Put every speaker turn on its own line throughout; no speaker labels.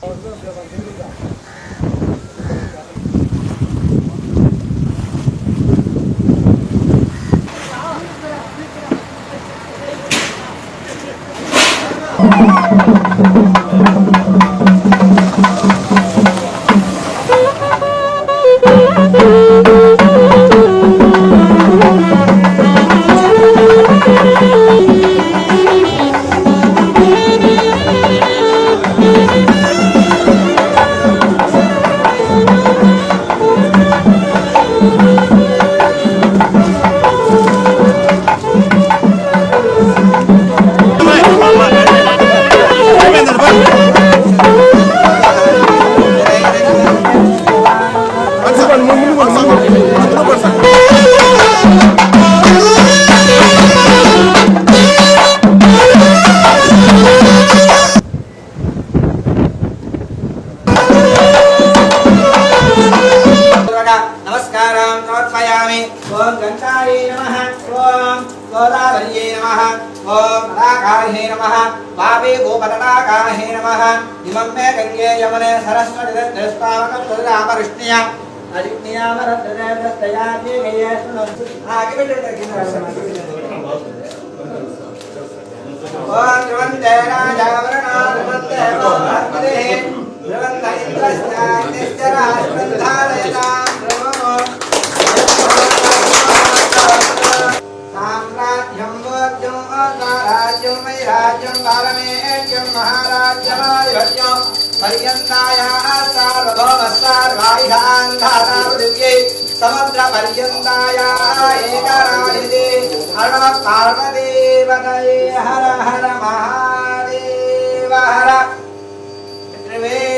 好，这边不要放车扔。मे गंगे यमने सरस्वती दस्तावकं रामकृष्णिया महाराज పర్యంతాయ సార్వభౌమస్సార్వాయుధాంధారాపృథివ్యై సముద్ర పర్యంతాయ ఏకరాజిదే హర పార్వదేవతయే హర హర మహాదేవ హర. త్రివేంద్రగ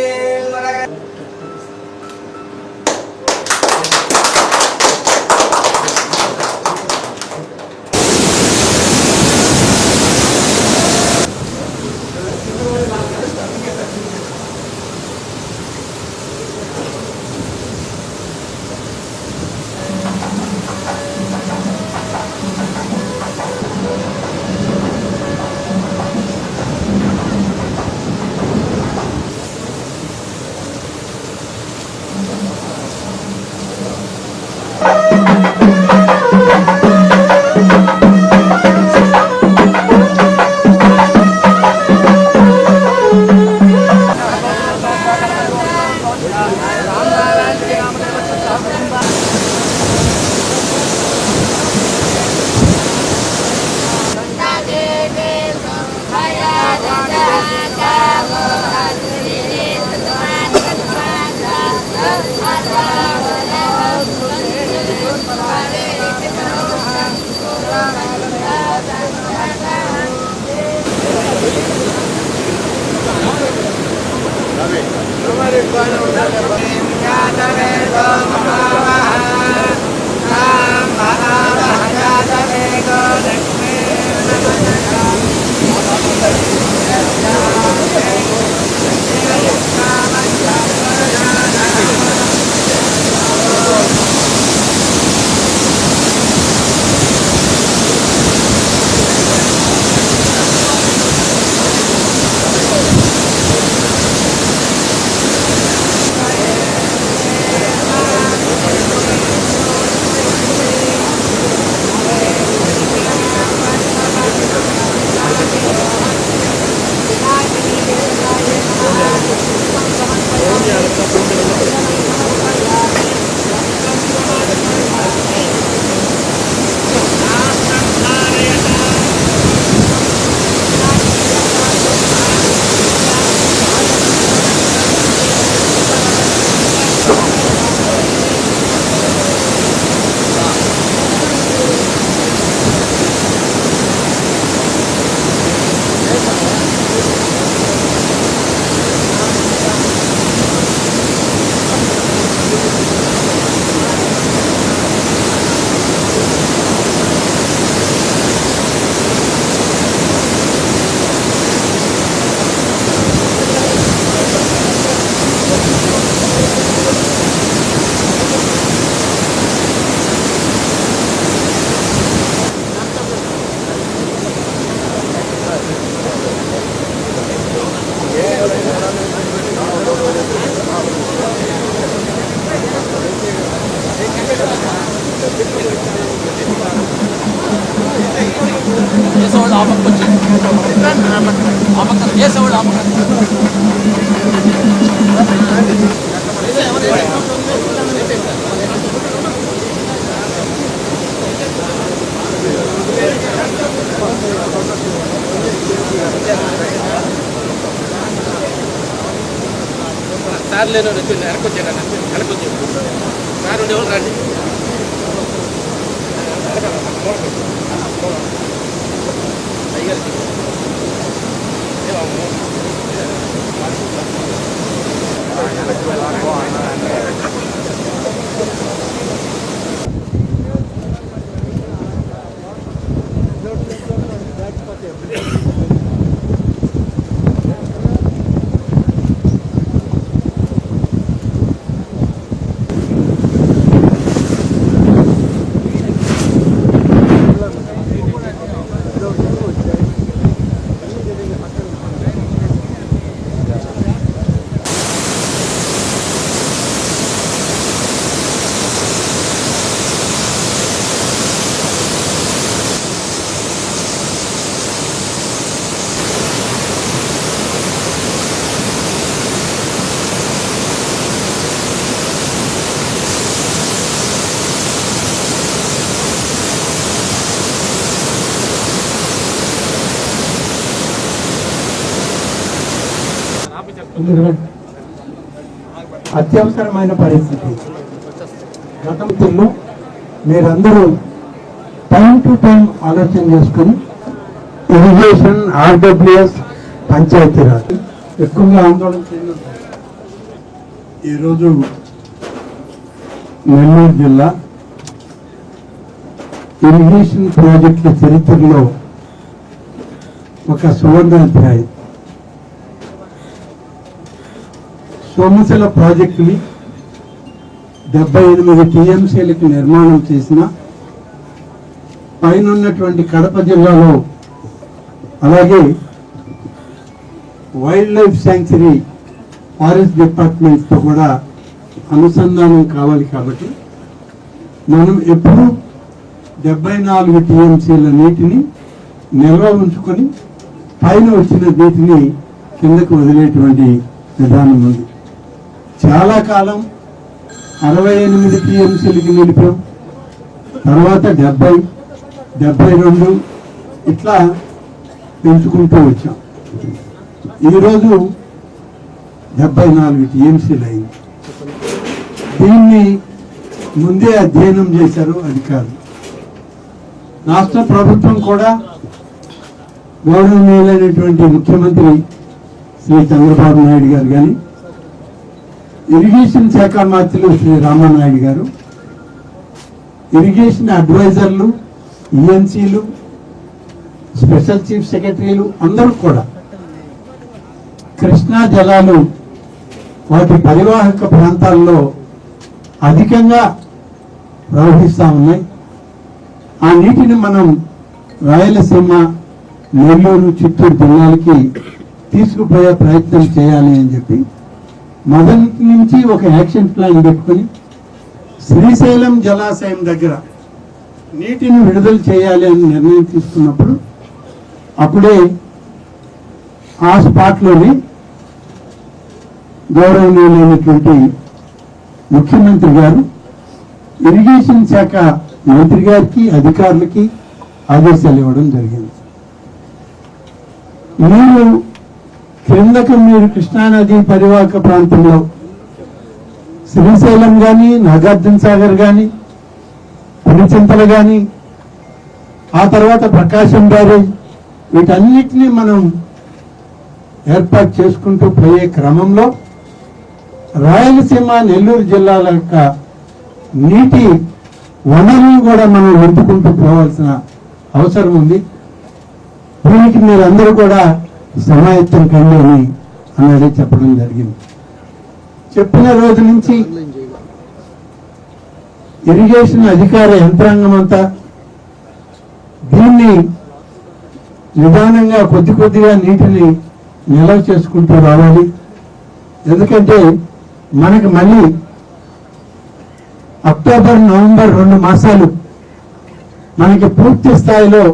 సార్ లేని వచ్చి వెనకొచ్చాడు వెనకొచ్చాడు సార్ ఉండేవాళ్ళు రండి. అయ్యారు Dört yıldan belki paket.
అత్యవసరమైన పరిస్థితి. గతంలో మీరందరూ టైం టు టైం ఆలోచన చేసుకుని ఇరిగేషన్ ఆర్డబ్ల్యూఎస్ పంచాయతీరాజ్ ఎక్కువగా ఆందోళన చెందుతుంది ఈరోజు నెల్లూరు జిల్లా ఇరిగేషన్ ప్రాజెక్టుల చరిత్రలో ఒక సువర్ణాధ్యాయం. సోమశిల ప్రాజెక్టుని డెబ్బై ఎనిమిది టీఎంసీలకు నిర్మాణం చేసిన పైన ఉన్నటువంటి కడప జిల్లాలో అలాగే వైల్డ్ లైఫ్ శాంక్చురీ ఫారెస్ట్ డిపార్ట్మెంట్తో కూడా అనుసంధానం కావాలి కాబట్టి మనం ఎప్పుడూ డెబ్బై నాలుగు టీఎంసీల నీటిని నిల్వ ఉంచుకొని పైన వచ్చిన నీటిని కిందకు వదిలేటువంటి విధానం ఉంది. చాలా కాలం అరవై ఎనిమిది టీఎంసీలకి నిలిపాం. తర్వాత డెబ్బై డెబ్బై రెండు ఇట్లా పెంచుకుంటూ వచ్చాం. ఈరోజు డెబ్బై నాలుగు టీఎంసీలు అయింది. దీన్ని ముందే అధ్యయనం చేశారు అధికారులు. రాష్ట్ర ప్రభుత్వం కూడా గౌరవనీయులైనటువంటి ముఖ్యమంత్రి శ్రీ చంద్రబాబు నాయుడు గారు కానీ ఇరిగేషన్ శాఖ మంత్రులు శ్రీ రామానాయుడు గారు ఇరిగేషన్ అడ్వైజర్లు ఈఎన్సీలు స్పెషల్ చీఫ్ సెక్రటరీలు అందరూ కూడా కృష్ణా జలాలు వాటి పరివాహక ప్రాంతాల్లో అధికంగా ప్రవహిస్తూ ఉన్నాయి. ఆ నీటిని మనం రాయలసీమ నెల్లూరు చిత్తూరు జిల్లాలకి తీసుకుపోయే ప్రయత్నం చేయాలి అని చెప్పి మొదటి నుంచి ఒక యాక్షన్ ప్లాన్ పెట్టుకుని శ్రీశైలం జలాశయం దగ్గర నీటిని విడుదల చేయాలి అని నిర్ణయం తీసుకున్నప్పుడు అప్పుడే ఆ స్పాట్లోనే గౌరవనీయులైనటువంటి ముఖ్యమంత్రి గారు ఇరిగేషన్ శాఖ మంత్రి గారికి అధికారులకి ఆదేశాలు ఇవ్వడం జరిగింది. మీరు క్రిందకు మీరు కృష్ణానది పరివాహక ప్రాంతంలో శ్రీశైలం కానీ నాగార్జున సాగర్ కానీ పులిచింతలు కానీ ఆ తర్వాత ప్రకాశం బ్యారేజ్ వీటన్నిటినీ మనం ఏర్పాటు చేసుకుంటూ పోయే క్రమంలో రాయలసీమ నెల్లూరు జిల్లాల యొక్క నీటి వనరులను కూడా మనం వెతుకుంటూ పోవాల్సిన అవసరం ఉంది. దీనికి మీరందరూ కూడా సమాయత్తం కండి అని అన్నది చెప్పడం జరిగింది. చెప్పిన రోజు నుంచి ఇరిగేషన్ అధికార యంత్రాంగం అంతా దీన్ని నిదానంగా కొద్ది కొద్దిగా నీటిని నిల్వ చేసుకుంటూ రావాలి. ఎందుకంటే మనకి మళ్ళీ అక్టోబర్ నవంబర్ రెండు మాసాలు మనకి పూర్తి స్థాయిలో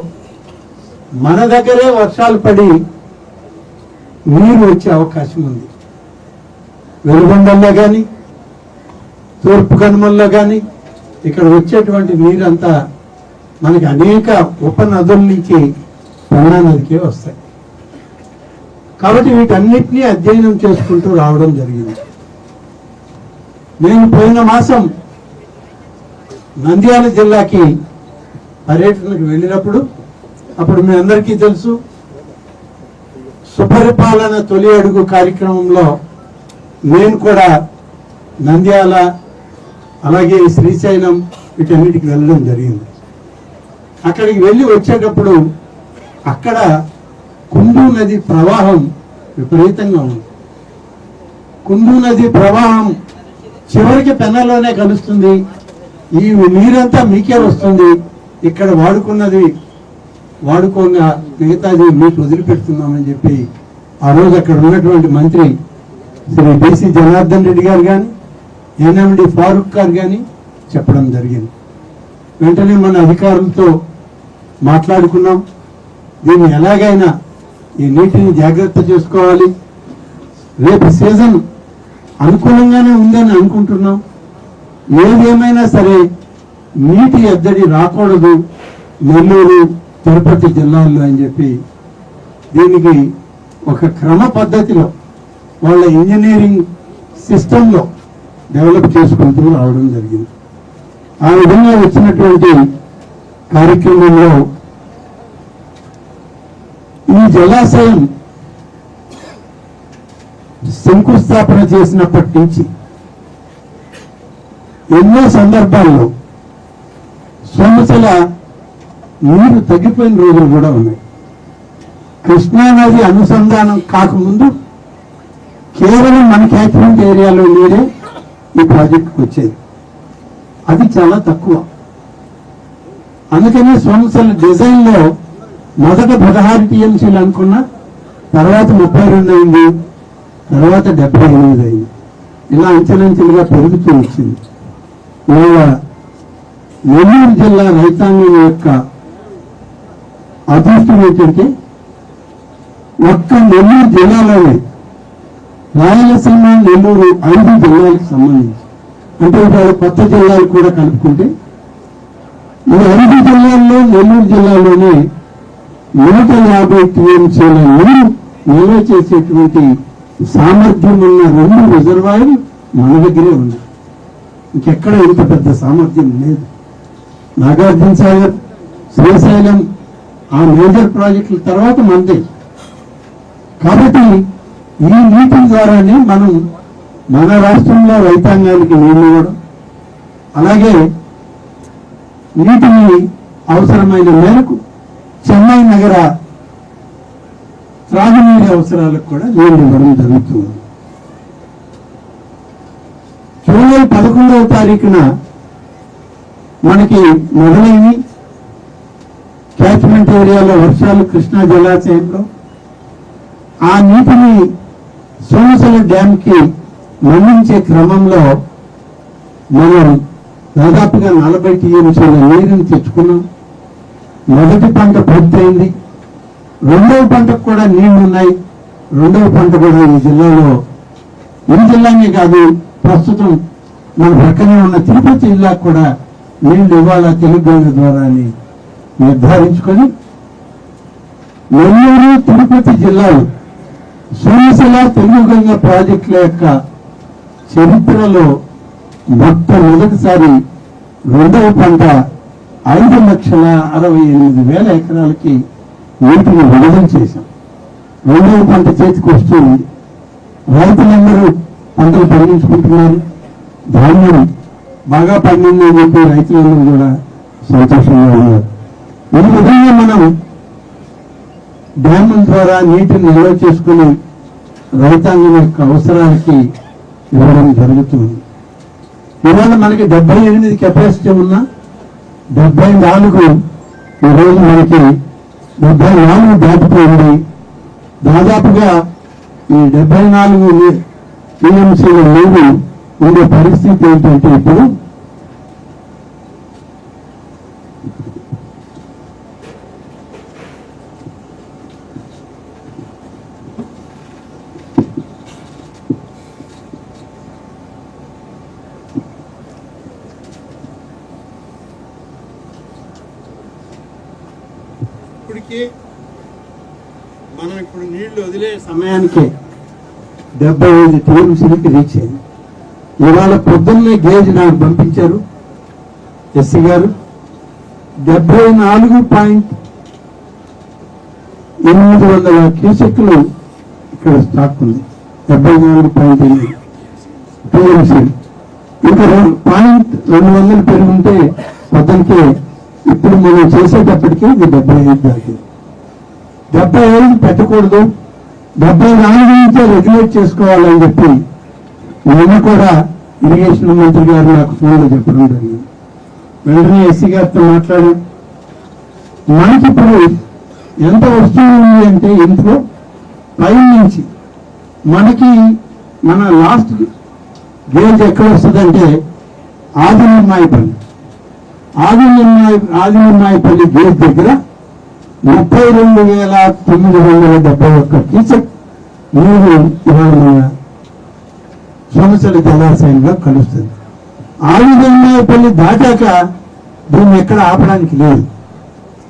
మన దగ్గరే వర్షాలు పడి నీరు వచ్చే అవకాశం ఉంది. వెలుగొండల్లో కానీ తూర్పు కనుమల్లో కానీ ఇక్కడ వచ్చేటువంటి నీరంతా మనకి అనేక ఉపనదుల నుంచి పెన్నా నదికే వస్తాయి. కాబట్టి వీటన్నిటినీ అధ్యయనం చేసుకుంటూ రావడం జరిగింది. నేను పోయిన మాసం నంద్యాల జిల్లాకి పర్యటనకు వెళ్ళినప్పుడు అప్పుడు మీ అందరికీ తెలుసు సుపరిపాలన తొలి అడుగు కార్యక్రమంలో నేను కూడా నంద్యాల అలాగే శ్రీశైలం వీటన్నిటికి వెళ్ళడం జరిగింది. అక్కడికి వెళ్ళి వచ్చేటప్పుడు అక్కడ కుండు నది ప్రవాహం విపరీతంగా ఉంది. కుండు నది ప్రవాహం చివరికి పెన్నలోనే కలుస్తుంది. ఈ నీరంతా మీకే వస్తుంది. ఇక్కడ వాడుకున్నది వాడుకోగా మిగతాది మీకు వదిలిపెడుతున్నామని చెప్పి ఆ రోజు అక్కడ ఉన్నటువంటి మంత్రి శ్రీ బీసీ జనార్దన్ రెడ్డి గారు కానీ ఎన్ఎండి ఫారూక్ గారు కానీ చెప్పడం జరిగింది. వెంటనే మన అధికారులతో మాట్లాడుకున్నాం. దీన్ని ఎలాగైనా ఈ నీటిని జాగ్రత్త చేసుకోవాలి. రేపు సీజన్ అనుకూలంగానే ఉందని అనుకుంటున్నాం. ఏదేమైనా సరే నీటి ఎద్దడి రాకూడదు. నెల్లూరు తిరుపతి జిల్లాల్లో అని చెప్పి దీనికి ఒక క్రమ పద్ధతిలో వాళ్ళ ఇంజనీరింగ్ సిస్టంలో డెవలప్ చేసుకుంటూ రావడం జరిగింది. ఆ విధంగా వచ్చినటువంటి కార్యక్రమంలో ఈ జలాశయం శంకుస్థాపన చేసినప్పటి నుంచి ఎన్నో సందర్భాల్లో సోమశల నీరు తగ్గిపోయిన రోజులు కూడా ఉన్నాయి. కృష్ణానది అనుసంధానం కాకముందు కేవలం మన క్యాచ్మెంట్ ఏరియాలో నీరే ఈ ప్రాజెక్టుకు వచ్చేది. అది చాలా తక్కువ. అందుకని సోమశల డిజైన్లో మొదట పదహారు టీఎంసీలు అనుకున్నా తర్వాత ముప్పై రెండు అయింది తర్వాత డెబ్బై ఎనిమిది అయింది. ఇలా అంచెలంచెలుగా పెరుగుతూ వచ్చింది. ఇవాళ నెల్లూరు జిల్లా రైతాంగం యొక్క అదృష్టం ఏంటంటే ఒక్క నెల్లూరు జిల్లాలోనే రాయలసీమ నెల్లూరు ఐదు జిల్లాలకు సంబంధించి అంటే ఇప్పుడు కొత్త జిల్లాలు కూడా కలుపుకుంటే ఈ ఐదు జిల్లాల్లో నెల్లూరు జిల్లాలోనే నూట యాభై టీఎంసీల నీరు నిల్వ చేసేటువంటి సామర్థ్యం ఉన్న రెండు రిజర్వాయర్లు మన దగ్గరే ఉన్నాయి. ఇంకెక్కడ ఇంత పెద్ద సామర్థ్యం లేదు. నాగార్జున సాగర్ శ్రీశైలం ఆ మేజర్ ప్రాజెక్టుల తర్వాత మనదే కాబట్టి ఈ నీటి ద్వారానే మనం మన రాష్ట్రంలో రైతాంగానికి నీళ్ళు ఇవ్వడం అలాగే నీటిని అవసరమైన మేరకు చెన్నై నగర త్రాగునీటి అవసరాలకు కూడా నీళ్ళు ఇవ్వడం జరుగుతుంది. జూలై పదకొండవ తారీఖున మనకి మొదలైంది క్యాచ్మెంట్ ఏరియాలో వర్షాలు కృష్ణా జలాశయంలో ఆ నీటిని సోమసల డ్యాంకి మళ్ళించే క్రమంలో మనం దాదాపుగా నలభై టీఎంసీల నీరుని తెచ్చుకున్నాం. మొదటి పంట పూర్తయింది. రెండవ పంటకు కూడా నీళ్ళు ఉన్నాయి రెండవ పంట కూడా ఈ జిల్లాలో ఈ జిల్లానే కాదు ప్రస్తుతం మన పక్కనే ఉన్న తిరుపతి జిల్లాకు కూడా నీళ్ళు ఇవ్వాలా తెలుగు ద్వారా అని నిర్ధారించుకొని నెల్లూరు తిరుపతి జిల్లాలు సోమశిల తెలుగుగంగ ప్రాజెక్టుల యొక్క చరిత్రలో మొట్టమొదటిసారి రెండవ పంట ఐదు లక్షల అరవై ఎనిమిది వేల ఎకరాలకి నీటిని విడుదల చేశాం. రెండవ పంట చేతికి వస్తుంది. రైతులందరూ పంటలు పండించుకుంటున్నారు. ధాన్యం బాగా పండిందని చెప్పి రైతులందరూ కూడా సంతోషంగా ఉన్నారు. ఈ విధంగా మనం డ్యాముల ద్వారా నీటిని నిల్వ చేసుకుని రైతాంగం యొక్క అవసరానికి ఇవ్వడం జరుగుతుంది. ఇవాళ మనకి డెబ్బై ఎనిమిది కెపాసిటీ ఉన్నా డెబ్బై నాలుగు ఈరోజు మనకి డెబ్బై నాలుగు దాటిపోయింది. దాదాపుగా ఈ డెబ్బై నాలుగు టీఎంసీల నీరు ఉండే పరిస్థితి ఏంటంటే ఇప్పుడు ఇప్పటికీ మనం ఇప్పుడు నీళ్ళు వదిలే సమయానికి డెబ్బై ఐదు టీఎంసీలకి రీచ్ అయింది ఇవాళ పొద్దున్నే గేజ్ నాకు పంపించారు ఎస్సీ గారు. డెబ్బై నాలుగు పాయింట్ ఎనిమిది వందల క్యూసెక్లు ఇక్కడ స్టాక్ ఉంది. డెబ్బై నాలుగు పాయింట్ ఎనిమిది టీఎంసీ ఇంకా పాయింట్ రెండు వందలు పెరుగుంటే పొద్దునకే ఇప్పుడు మనం చేసేటప్పటికి ఇది డెబ్బై ఐదు దాటింది. డెబ్బై ఐదు పెట్టకూడదు. డెబ్బై నాలుగు నుంచే రెగ్యులేట్ చేసుకోవాలని చెప్పి నిన్న కూడా ఇరిగేషన్ మంత్రి గారు నాకు ఫోన్లో చెప్పడం జరిగింది. వెంటనే ఎస్సీ గారితో మాట్లాడి మనకి ఇప్పుడు ఎంత వస్తుంది అంటే ఇంట్లో పై నుంచి మనకి మన లాస్ట్ గేజ్ ఎక్కడ వస్తుందంటే ఆది నిర్మాయపల్లి ఆది గేజ్ దగ్గర ముప్పై రెండు వేల తొమ్మిది వందల డెబ్బై ఒక్క క్యూసెక్ నీరు ఇవాళ మన సోమశల జలాశయంలో కలుస్తుంది. ఆయుధంలో పని దాటాక దీన్ని ఎక్కడ ఆపడానికి లేదు.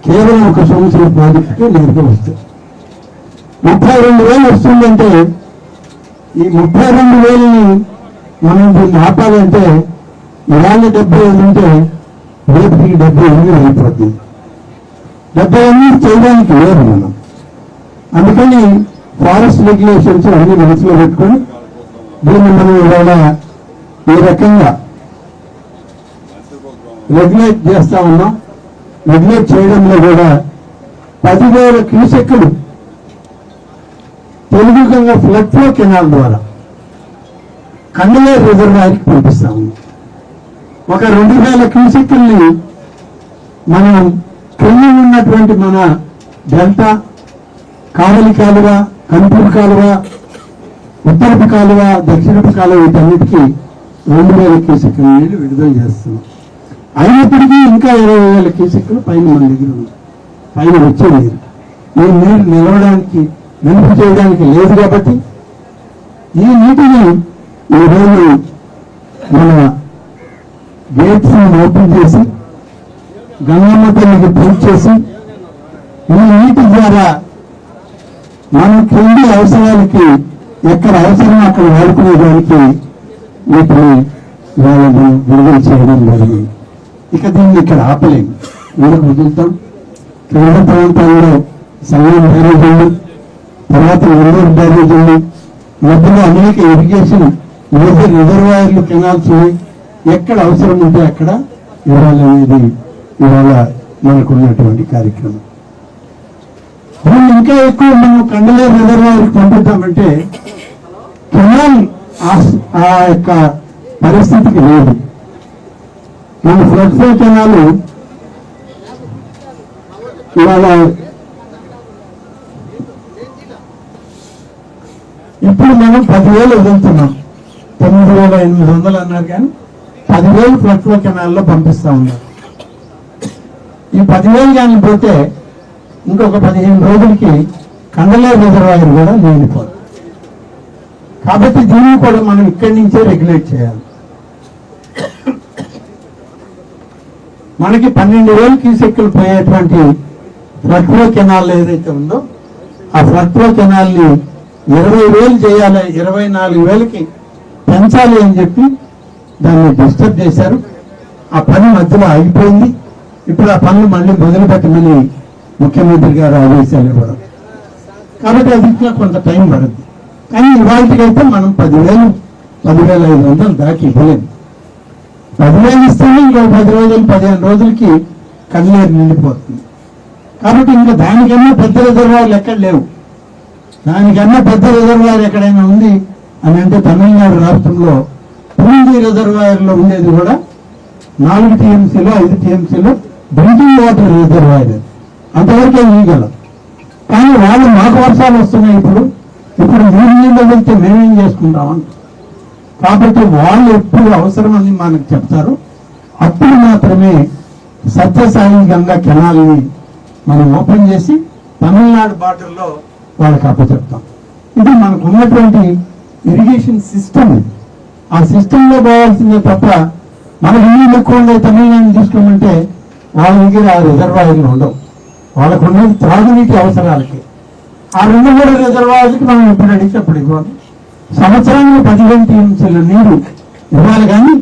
కేవలం ఒక సోమశల ప్రాజెక్టుకే నేరుగా వస్తుంది. ముప్పై రెండు వేలు వస్తుందంటే ఈ ముప్పై రెండు వేలని మనం దీన్ని ఆపాలంటే ఇవాళ డెబ్బై ఐదు ఉంటే రేపటికి డెబ్బై ఎనిమిది అయిపోతుంది డెబ్బై ఎనిమిది చేయడానికి లేదు మనం. అందుకని ఫారెస్ట్ రెగ్యులేషన్స్ అన్ని మనసులో పెట్టుకొని దీన్ని మనం ఇవాళ ఈ రకంగా రెగ్యులేట్ చేస్తా ఉన్నాం. రెగ్యులేట్ చేయడంలో కూడా పదివేల క్యూసెక్కులు తెలుగుగంగా ఫ్లడ్ ఫ్లో కెనాల్ ద్వారా కండలే రిజర్వాయర్కి పంపిస్తా ఉన్నాం. ఒక రెండు వేల క్యూసెక్కుల్ని మనం పొంగి ఉన్నటువంటి మన డెల్టా కావలి కాలువ కనుపూరు కాలువ ఉత్తరపు కాలువ దక్షిణపు కాలువ వీటన్నిటికీ రెండు వేల క్యూసెక్కుల నీళ్ళు విడుదల చేస్తున్నాం. అయినప్పటికీ ఇంకా ఇరవై వేల క్యూసెక్లు పైన మన దగ్గర ఉంది. పైన వచ్చే నీరు. ఈ నీరు నిలవడానికి నిలుపు చేయడానికి లేదు కాబట్టి ఈ నీటిని ఈరోజు మన గేట్స్ ఓపెన్ చేసి గంగమ్మ తల్లికి పూజ చేసి ఈ నీటి ద్వారా మన కింది అవసరాలకి ఎక్కడ అవసరం అక్కడ వాడుకునేదానికి వీటిని వాళ్ళని విడుదల చేయడం జరిగింది. ఇక దీన్ని ఇక్కడ ఆపలేము. ఎందుకు వదులుతాం. క్రీడ ప్రాంతాల్లో సంగం బ్యారేజ్ ఉంది. తర్వాత నెల్లూరు బ్యారేజ్ ఉంది. మధ్యలో అనేక ఇరిగేషన్ మేజర్ రిజర్వాయర్లు కెనాల్స్ ఉన్నాయి. ఎక్కడ అవసరం ఉంటే అక్కడ ఇవ్వాలనేది ఇవాళ మనకు ఉన్నటువంటి కార్యక్రమం. దీన్ని ఇంకా ఎక్కువ మనం కండలే రిజర్వాయర్కి పంపిద్దామంటే కెనాల్ ఆ- ఆ యొక్క పరిస్థితికి లేదు. మన ఫ్లడ్ ఫ్లో కెనాలు ఇవాళ ఇప్పుడు మనం పదివేలు వదులుతున్నాం. తొమ్మిది వేల ఎనిమిది వందలు అన్నారు కానీ పదివేలు ఫ్లడ్ ఫ్లో కెనాల్లో పంపిస్తా ఉన్నారు. ఈ పదివేలు కానీ పోతే ఇంకొక పదిహేను రోజులకి కండలే రిజర్వాయర్ కూడా నిండిపోదు కాబట్టి దీన్ని కూడా మనం ఇక్కడి నుంచే రెగ్యులేట్ చేయాలి. మనకి పన్నెండు వేలు క్యూసెక్కులు పోయేటువంటి ఫ్లడ్ ఫ్లో కెనాల్ ఏదైతే ఉందో ఆ ఫ్లడ్ ఫ్లో కెనాల్ని ఇరవై వేలు చేయాలి ఇరవై నాలుగు వేలకి పెంచాలి అని చెప్పి దాన్ని డిస్టర్బ్ చేశారు. ఆ పని మధ్యలో ఆగిపోయింది. ఇప్పుడు ఆ పనులు మళ్ళీ మొదలు పెట్టమని ముఖ్యమంత్రి గారు ఆదేశాలు ఇవ్వడం. కాబట్టి అది ఇంకా కొంత టైం పడుతుంది కానీ ఇవాళకైతే మనం పదివేలు పదివేల ఐదు వందలు దాటి ఇవ్వలేము పదివేలు ఇస్తేనే ఇంకో పది రోజులు పదిహేను రోజులకి కన్నీరు నిండిపోతుంది. కాబట్టి ఇంకా దానికన్నా పెద్ద రిజర్వాయర్లు ఎక్కడ లేవు. దానికన్నా పెద్ద రిజర్వాయర్ ఎక్కడైనా ఉంది అని అంటే తమిళనాడు రాష్ట్రంలో పూండి రిజర్వాయర్లో ఉండేది కూడా నాలుగు టీఎంసీలో ఐదు టీఎంసీలో డ్రింకింగ్ వాటర్ రిజర్వాయర్ అది. అంతవరకే ఇవ్వగలం కానీ వాళ్ళు మాకు వర్షాలు వస్తున్నాయి ఇప్పుడు. ఇప్పుడు మీరు నీళ్ళు వెళ్తే మేమేం చేసుకుంటామని కాబట్టి వాళ్ళు ఎప్పుడు అవసరమని మనకు చెప్తారు. అప్పుడు మాత్రమే సత్యసాయి గంగా కెనాల్ని మనం ఓపెన్ చేసి తమిళనాడు బార్డర్లో వాళ్ళకి అప్పచెప్తాం. ఇది మనకు ఉన్నటువంటి ఇరిగేషన్ సిస్టమ్. ఆ సిస్టంలో పోవాల్సిందే తప్ప మనకి నీళ్ళు ఎక్కువ ఉండే తమిళనాడు తీసుకోమంటే వాళ్ళ దగ్గర ఆ రిజర్వాయర్లు ఉండవు. వాళ్ళకు ఉన్నది త్రాగునీటి అవసరాలకి. ఆ రెండు మూడు రిజర్వాయర్లకి మనం ఎప్పుడు అడిగితే అప్పుడు ఇవ్వాలి సంవత్సరానికి పదిహేను టీఎంసీల నీరు ఇవ్వాలి కానీ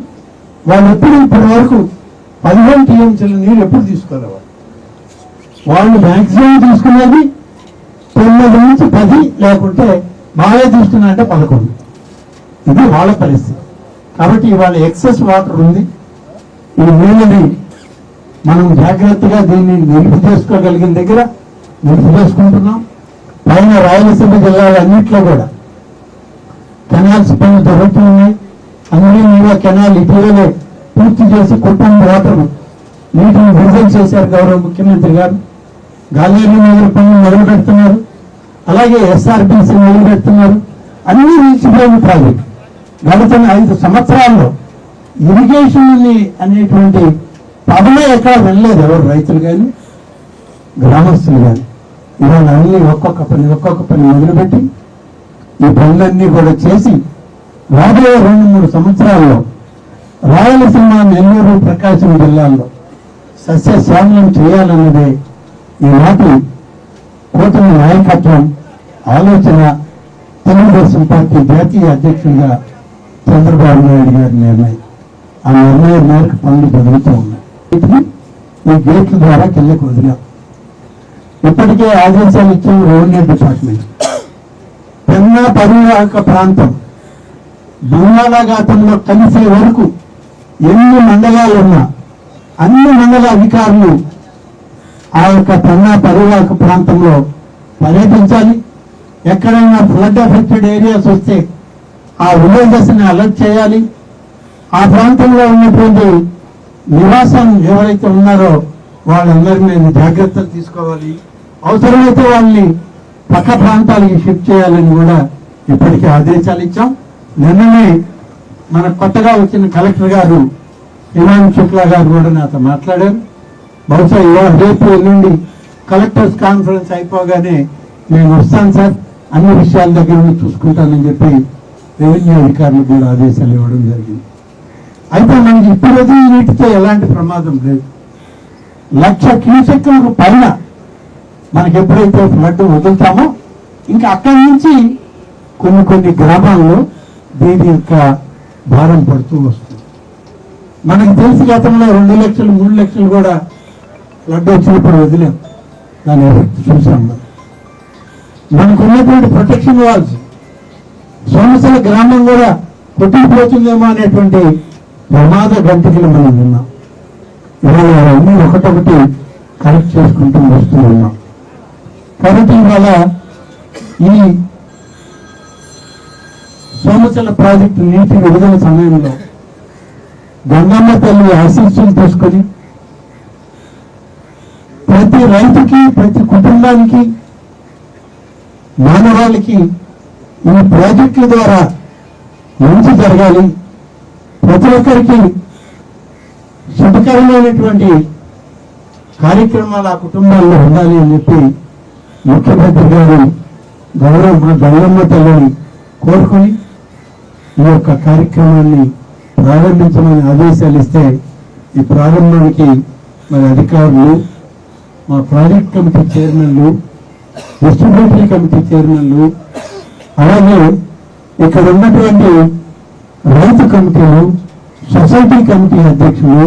వాళ్ళు ఎప్పుడు ఇప్పటి వరకు పదిహేను టీఎంసీల నీరు ఎప్పుడు తీసుకోవాలి వాళ్ళు వాళ్ళు మ్యాక్సిమం తీసుకునేది తొమ్మిది నుంచి పది లేకుంటే బాగా తీసుకున్నా అంటే పదకొండు. ఇది వాళ్ళ పరిస్థితి. కాబట్టి ఇవాళ ఎక్సెస్ వాటర్ ఉంది. ఈ నీళ్ళని మనం జాగ్రత్తగా దీన్ని నిలుపు చేసుకోగలిగిన దగ్గర నిలుపు చేసుకుంటున్నాం. పైన రాయలసీమ జిల్లాలన్నింటిలో కూడా కెనాల్స్ పనులు జరుగుతున్నాయి ఉన్నాయి. మీద కెనాల్ ఇటీవలే పూర్తి చేసి కుటుంబ వాటర్ నీటిని విడుదల చేశారు గౌరవ ముఖ్యమంత్రి గారు. గాలేరు నగర పనులు మొదలు పెడుతున్నారు అలాగే ఎస్ఆర్బిసి మొదలు పెడుతున్నారు అన్ని నిలిచిపోయిన ప్రాజెక్ట్ గడుతున్న ఐదు సంవత్సరాల్లో ఇరిగేషన్ అనేటువంటి పదమే ఎక్కడ వెళ్ళలేదు ఎవరు రైతులు కానీ గ్రామస్తులు కానీ. ఇవాళ అన్ని ఒక్కొక్క పని ఒక్కొక్క పని మొదలుపెట్టి ఈ పనులన్నీ కూడా చేసి రాబోయే రెండు మూడు సంవత్సరాల్లో రాయలసీమ నెల్లూరు ప్రకాశం జిల్లాల్లో సస్యశ్యామలం చేయాలన్నదే ఈనాటి కూటమి నాయకత్వం ఆలోచన తెలుగుదేశం పార్టీ జాతీయ అధ్యక్షుడిగా చంద్రబాబు నాయుడు గారి నిర్ణయం. ఆ నిర్ణయం మేరకు పనులు జరుగుతూ ఉన్నాయి. వీటిని ఈ గేట్ల ద్వారా కిందకు వదిలాం. ఇప్పటికే ఆదేశాలు ఇచ్చాం రెవెన్యూ డిపార్ట్మెంట్. పెన్నా పరివాహక ప్రాంతం. బంగాళాఘాతంలో కలిసే వరకు ఎన్ని మండలాలు ఉన్నా అన్ని మండల అధికారులు ఆ యొక్క పెన్నా పరివాహక ప్రాంతంలో పర్యటించాలి. ఎక్కడైనా ఫ్లడ్ ఎఫెక్టెడ్ ఏరియాస్ వస్తే ఆ విలేజెస్ని అలర్ట్ చేయాలి. ఆ ప్రాంతంలో ఉన్నటువంటి నివాసం ఎవరైతే ఉన్నారో వాళ్ళందరినీ నేను జాగ్రత్తలు తీసుకోవాలి. అవసరమైతే వాళ్ళని పక్క ప్రాంతాలకి షిఫ్ట్ చేయాలని కూడా ఇప్పటికే ఆదేశాలు ఇచ్చాం. నిన్ననే మన కొత్తగా వచ్చిన కలెక్టర్ గారు ఇమాన్ శుక్లా గారు కూడా నాతో మాట్లాడారు. బహుశా ఇవాళ రేపు ఎల్లుండి కలెక్టర్స్ కాన్ఫరెన్స్ అయిపోగానే నేను వస్తాను సార్. అన్ని విషయాల దగ్గర నుండి చూసుకుంటానని చెప్పి రెవెన్యూ అధికారులకు కూడా ఆదేశాలు ఇవ్వడం జరిగింది. అయితే మనకి ఇప్పుడు వదిలిన నీటితో ఎలాంటి ప్రమాదం లేదు. లక్ష క్యూసెక్లకు పైన మనకి ఎప్పుడైతే ఫ్లడ్ వదులుతామో ఇంకా అక్కడి నుంచి కొన్ని కొన్ని గ్రామాల్లో దీని యొక్క భారం పడుతూ వస్తుంది. మనకి తెలిసి గతంలో రెండు లక్షలు మూడు లక్షలు కూడా ఫ్లడ్ వచ్చినప్పుడు వదిలేం. దాని ఎఫెక్ట్ చూసాం మనం. మనకు ఉన్నటువంటి ప్రొటెక్షన్ వాల్స్ సోమసల గ్రామం కూడా కొట్టుకుపోతుందేమో అనేటువంటి ప్రమాద గంటకులు మనం విన్నాం ఇవాళ అవన్నీ ఒకటొకటి కరెక్ట్ చేసుకుంటూ వస్తూ ఉన్నాం. కాబట్టి ఇవాళ ఈ సోమచల ప్రాజెక్టు నీటి విడుదల సమయంలో గంగమ్మ తల్లి ఆశీస్సులు తీసుకొని ప్రతి రైతుకి ప్రతి కుటుంబానికి మానవాళికి ఈ ప్రాజెక్టుల ద్వారా మంచి జరగాలి. ప్రతి ఒక్కరికి శుభకరమైనటువంటి కార్యక్రమాలు ఆ కుటుంబాల్లో ఉండాలి అని చెప్పి ముఖ్యమంత్రి గారు గౌరవ మా గంగమ్మ తల్లిని కోరుకొని ఈ యొక్క కార్యక్రమాన్ని ప్రారంభించమని ఆదేశాలు ఇస్తే ఈ ప్రారంభానికి మరి అధికారులు మా ప్రాజెక్ట్ కమిటీ చైర్మన్లు డిస్ట్రిబ్యూటరీ కమిటీ చైర్మన్లు అలాగే ఇక్కడ ఉన్నటువంటి రైతు కమిటీలు సొసైటీ కమిటీ అధ్యక్షులు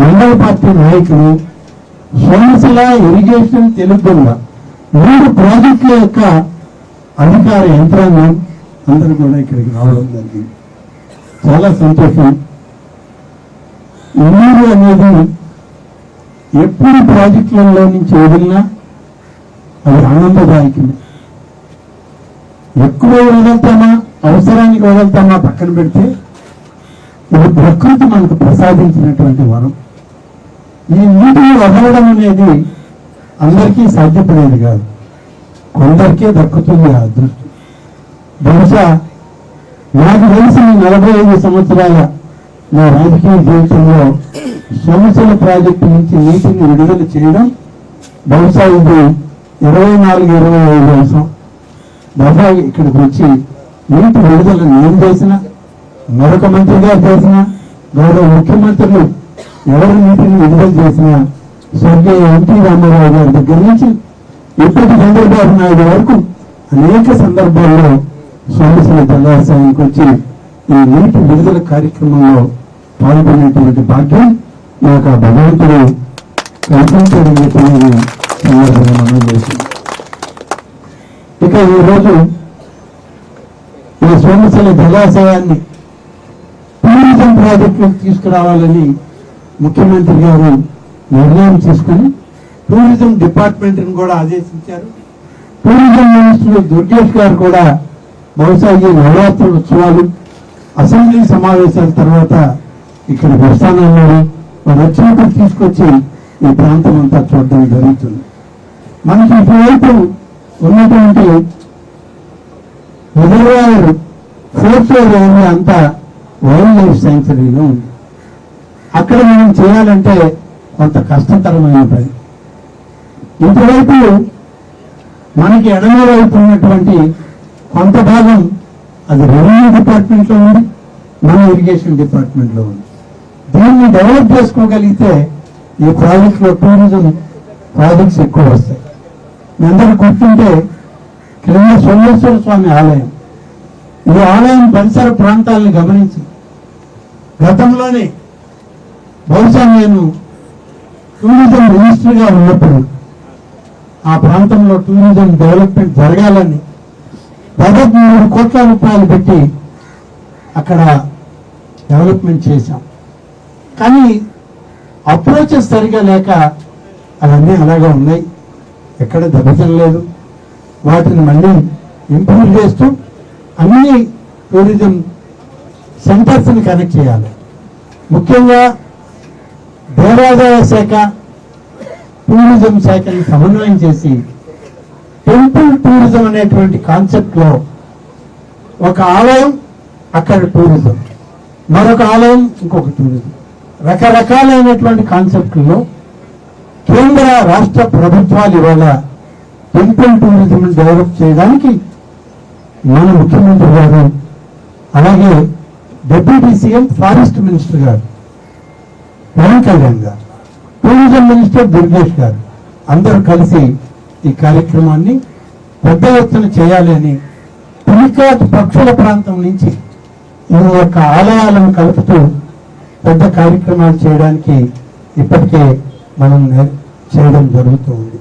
మండల పార్టీ నాయకులు సోమశిల ఇరిగేషన్ తెలుగుగొండ మూడు ప్రాజెక్టుల యొక్క అధికార యంత్రాంగం అందరూ కూడా ఇక్కడికి రావడం జరిగింది. చాలా సంతోషం. నీరు అనేది ఎప్పుడు ప్రాజెక్టులలో నుంచి వదిలినా అది ఆనందదాయకమే. ఎక్కువ వదులుతామా? అవసరానికి వదులుతామా? పక్కన పెడితే ఇది ప్రకృతి మనకు ప్రసాదించినటువంటి వరం. ఈ నీటిని వదలడం అనేది అందరికీ సాధ్యపడేది కాదు. కొందరికే దక్కుతుంది ఆ అదృష్టం. బహుశా నాకు తెలిసిన నలభై ఐదు సంవత్సరాల నా రాజకీయ జీవితంలో సమస్యల ప్రాజెక్టు నుంచి నీటిని విడుదల చేయడం బహుశా ఇది ఇరవై నాలుగు ఇరవై ఐదు అంశం. బహుశా ఇక్కడికి వచ్చి నీటి విడుదల నేను చేసిన మరొక మంత్రి గారు చేసిన గౌరవ ముఖ్యమంత్రులు ఎవరి నీటిని విడుదల చేసినా స్వర్గీయ ఎన్టీ రామారావు గారి దగ్గర నుంచి ఇప్పటి చంద్రబాబు నాయుడు వరకు అనేక సందర్భాల్లో సోమశిల జలాశయానికి వచ్చి ఈ నీటి విడుదల కార్యక్రమంలో పాల్గొనేటువంటి భాగ్యం నాకు ఆ భగవంతుడు కల్పించడం చెప్పి సందర్భంగా మనం చేసింది ఇక ఈరోజు ఈ సోమశిల జలాశయాన్ని టూరిజం ప్రాజెక్టులకు తీసుకురావాలని ముఖ్యమంత్రి గారు నిర్ణయం తీసుకుని టూరిజం డిపార్ట్మెంట్ కూడా ఆదేశించారు. టూరిజం మినిస్టర్ దుర్గేష్ గారు కూడా బహుశా ఈ నవరాత్రి ఉత్సవాలు అసెంబ్లీ సమావేశాల తర్వాత ఇక్కడికి వస్తానన్నారు. వారు వచ్చినప్పుడు తీసుకొచ్చి ఈ ప్రాంతం అంతా చూడడం జరుగుతుంది. మనకి ఇటువైపు ఉన్నటువంటి రిజర్వాయర్ ఫోర్త్ ఏరియా అంతా వైల్డ్ లైఫ్ శాంక్చురీలో ఉంది. అక్కడ మనం చేయాలంటే కొంత కష్టతరమైన పని. ఇటువైపు మనకి ఎడమ వైపు ఉన్నటువంటి కొంత భాగం అది రెవెన్యూ డిపార్ట్మెంట్లో ఉంది మన ఇరిగేషన్ డిపార్ట్మెంట్లో ఉంది. దీన్ని డెవలప్ చేసుకోగలిగితే ఈ ప్రాజెక్ట్లో టూరిజం ప్రాజెక్ట్స్ ఎక్కువ వస్తాయి. మీ అందరూ గుర్తుంటే క్రింద సోమేశ్వర స్వామి ఆలయం. ఈ ఆలయం పరిసర ప్రాంతాలను గమనించి గతంలోనే బహుశా నేను టూరిజం మినిస్టర్గా ఉన్నప్పుడు ఆ ప్రాంతంలో టూరిజం డెవలప్మెంట్ జరగాలని దాదాపు మూడు కోట్ల రూపాయలు పెట్టి అక్కడ డెవలప్మెంట్ చేశాం. కానీ అప్రోచెస్ సరిగా లేక అవన్నీ అలాగే ఉన్నాయి. ఎక్కడ దెబ్బతినలేదు. వాటిని మళ్ళీ ఇంప్రూవ్ చేస్తూ అన్ని టూరిజం సెంటర్స్ని కనెక్ట్ చేయాలి. ముఖ్యంగా దేవాదాయ శాఖ టూరిజం శాఖని సమన్వయం చేసి టెంపుల్ టూరిజం అనేటువంటి కాన్సెప్ట్లో ఒక ఆలయం అక్కడ టూరిజం. మరొక ఆలయం ఇంకొక టూరిజం. రకరకాలైనటువంటి కాన్సెప్ట్లో కేంద్ర రాష్ట్ర ప్రభుత్వాలు ఇవాళ టెంపుల్ టూరిజం డెవలప్ చేయడానికి మన ముఖ్యమంత్రి గారు అలాగే డిప్యూటీ సీఎం ఫారెస్ట్ మినిస్టర్ గారు పవన్ కళ్యాణ్ గారు టూరిజం మినిస్టర్ దుర్గేష్ గారు అందరూ కలిసి ఈ కార్యక్రమాన్ని పెద్ద ఎత్తున చేయాలి అని పులికాట్ పక్షుల ప్రాంతం నుంచి ఈ యొక్క ఆలయాలను కలుపుతూ పెద్ద కార్యక్రమాలు చేయడానికి ఇప్పటికే మనం చేయడం జరుగుతూ ఉంది.